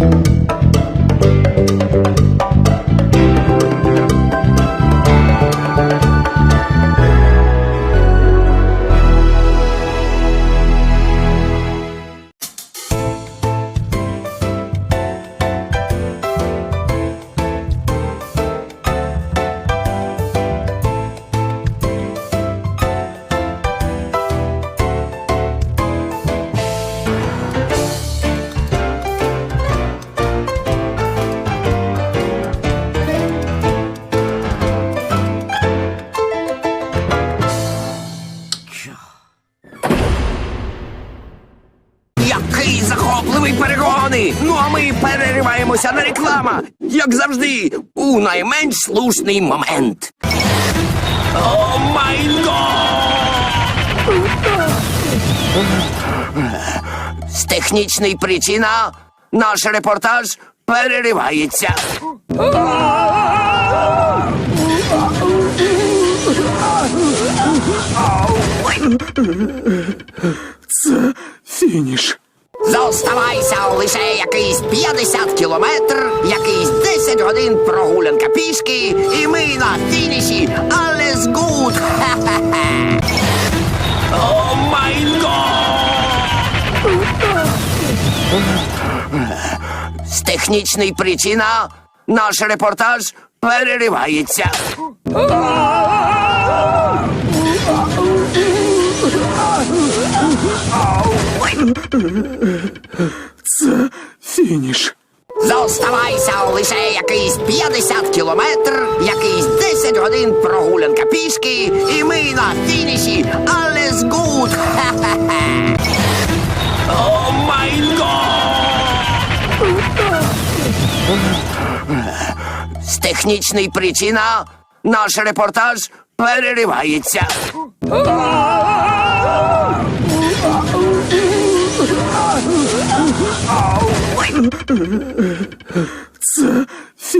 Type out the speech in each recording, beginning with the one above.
Який як завжди, у найменш слушний момент. О май! З технічної причина наш репортаж переривається. Це Фініш. Зоставайся лише якийсь 50 кілометр, якийсь 10 годин прогулянка пішки, і ми на фініші. Alles gut! Хе-хе-хе! О май! З технічної причина наш репортаж переривається. Фініш. Зоставайся 50 кілометр, якийсь 10 годин прогулянка пішки, і ми на фініші. Alles gut! З технічної причина наш репортаж переривається.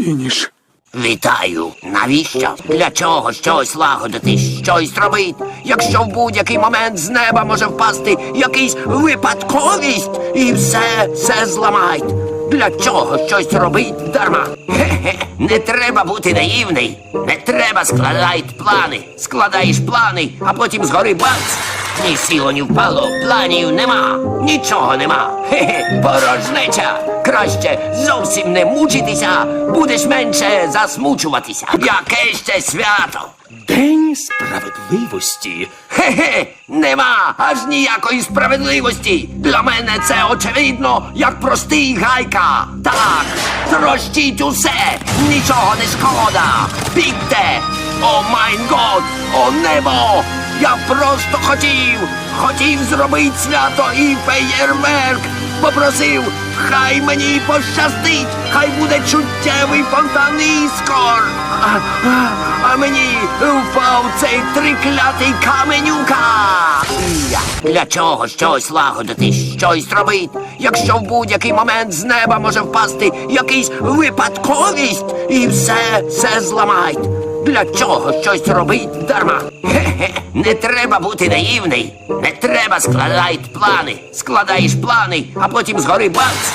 Фініш. Вітаю! Навіщо? Для чого щось лагодити, щось робити, якщо в будь-який момент з неба може впасти якийсь випадковість і все, все зламають. Для чого щось робить дарма? Хе-хе, не треба бути наївний. Не треба складати плани. Складаєш плани, а потім згори бац. Ні сіло, ні впало, планів нема, нічого нема. Хе-хе, порожнеча. Краще зовсім не мучитися, будеш менше засмучуватися. Яке ще свято? День справедливості. Хе-хе, нема аж ніякої справедливості. Для мене це очевидно, як простий гайка. Так, трощіть усе, нічого не шкода. Бігте! О майн год, о небо! Я просто хотів, хотів зробити свято і феєрверк. Попросив, хай мені пощастить, хай буде чуттєвий фонтан іскор. А, а, а мені впав цей триклятий каменюка. Для чого щось лагодити, щось робити, якщо в будь-який момент з неба може впасти якийсь випадковість і все, все зламають. Для чого щось робить дарма? Хе-хе, не треба бути наївний. Не треба складати плани. Складаєш плани, а потім згори бац.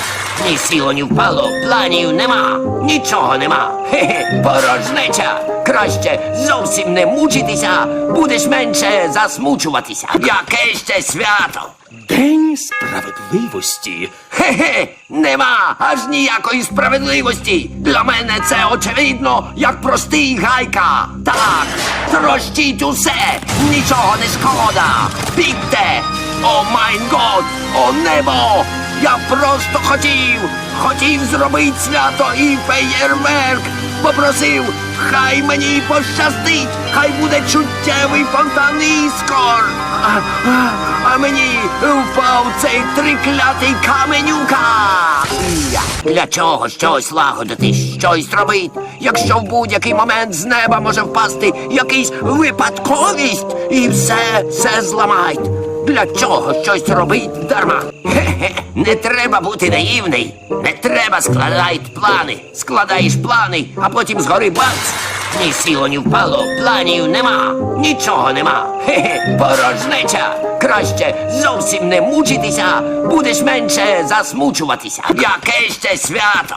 Ні сіло, ні впало, планів нема, нічого нема. Хе-хе, порожнеча. Краще зовсім не мучитися, будеш менше засмучуватися. Яке ще свято? День справедливості. Хе-хе, нема аж ніякої справедливості. Для мене це очевидно, як простий гайка. Так, трощіть усе, нічого не шкода. Бігте! О майн год, о небо! Я просто хотів, хотів зробити свято і феєрверк. Попросив, хай мені пощастить, хай буде чуттєвий фонтан іскор. А, а, а мені впав цей триклятий каменюка. Для чого щось лагодити, щось робити, якщо в будь-який момент з неба може впасти якийсь випадковість і все, все зламають. Для чого щось робить дарма? Хе-хе, не треба бути наївний. Не треба складати плани. Складаєш плани, а потім згори бац. Ні сіло, ні впало, планів нема, нічого нема. Хе-хе, порожнеча. Краще зовсім не мучитися, будеш менше засмучуватися. Яке ще свято?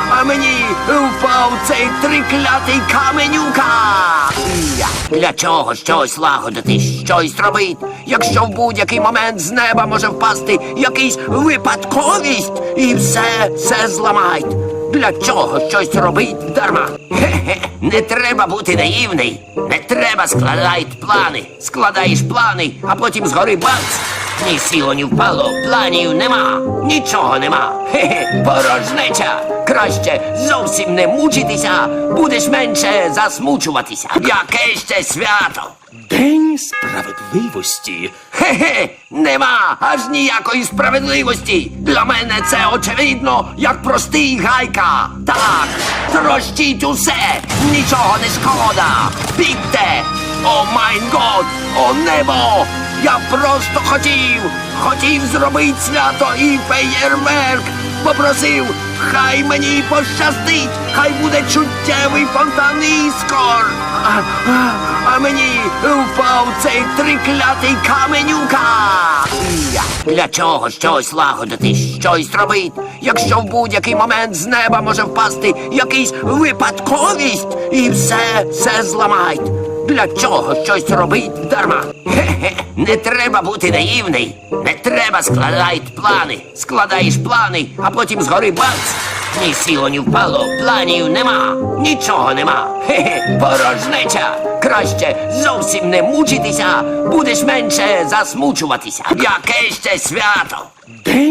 а мені впав цей триклятий каменюка. Для чого щось лагодити, щось робить, якщо в будь-який момент з неба може впасти якийсь випадковість і все, все зламають. Для чого щось робить дарма? Хе-хе, не треба бути наївний. Не треба складати плани. Складаєш плани, а потім згори бац. Ні сіло, ні впало, планів нема, нічого нема. Хе-хе, порожнеча. Краще зовсім не мучитися, будеш менше засмучуватися. Яке ще свято? День справедливості. Хе-хе, нема аж ніякої справедливості. Для мене це очевидно, як простий гайка. Так, трощіть усе, нічого не шкода. Бігте! О майн год, о небо! Я просто хотів, хотів зробити свято і феєрверк. Попросив, хай мені пощастить, хай буде чуттєвий фонтан іскор. А, а, а мені впав цей триклятий каменюка. Для чого щось лагодити, щось робить, якщо в будь-який момент з неба може впасти якийсь випадковість і все, все зламають. Для чого щось робить дарма? Хе-хе, не треба бути наївний. Не треба складати плани. Складаєш плани, а потім згори бац. Ні сіло, ні впало, планів нема, нічого нема. Хе-хе, порожнеча. Краще зовсім не мучитися, будеш менше засмучуватися. Яке ще свято? День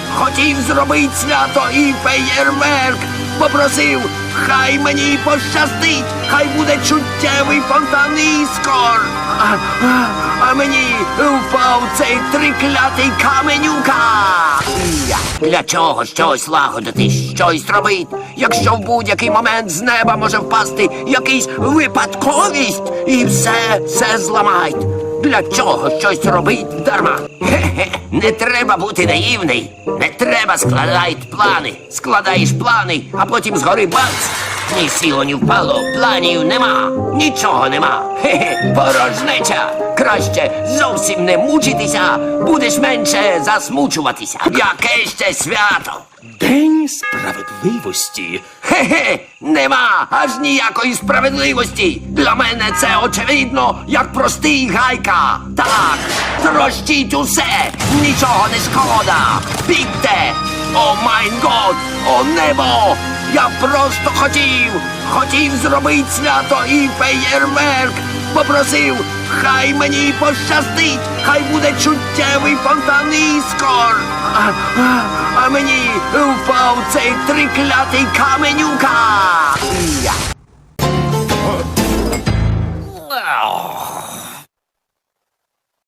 хотів зробити свято і феєрверк. Попросив, хай мені пощастить, хай буде чуттєвий фонтан іскор. А, а, а мені впав цей триклятий каменюка. Для чого щось лагодити, щось робить, якщо в будь-який момент з неба може впасти якийсь випадковість і все, все зламають. Для чого щось робить дарма? Хе-хе, не треба бути наївний. Не треба складати плани. Складаєш плани, а потім згори бац. Ні сіло, ні впало, планів нема, нічого нема. Хе-хе, порожнеча. Краще зовсім не мучитися, будеш менше засмучуватися. Яке ще свято? День справедливості. Хе-хе, нема аж ніякої справедливості. Для мене це очевидно, як простий гайка. Так, трощіть усе, нічого не шкода. Бігте! О майн год, о небо! Я просто хотів, хотів зробити свято і феєрверк. Попросив, хай мені пощастить, хай буде чуттєвий фонтан іскор. А, мені впав цей триклятий каменюка.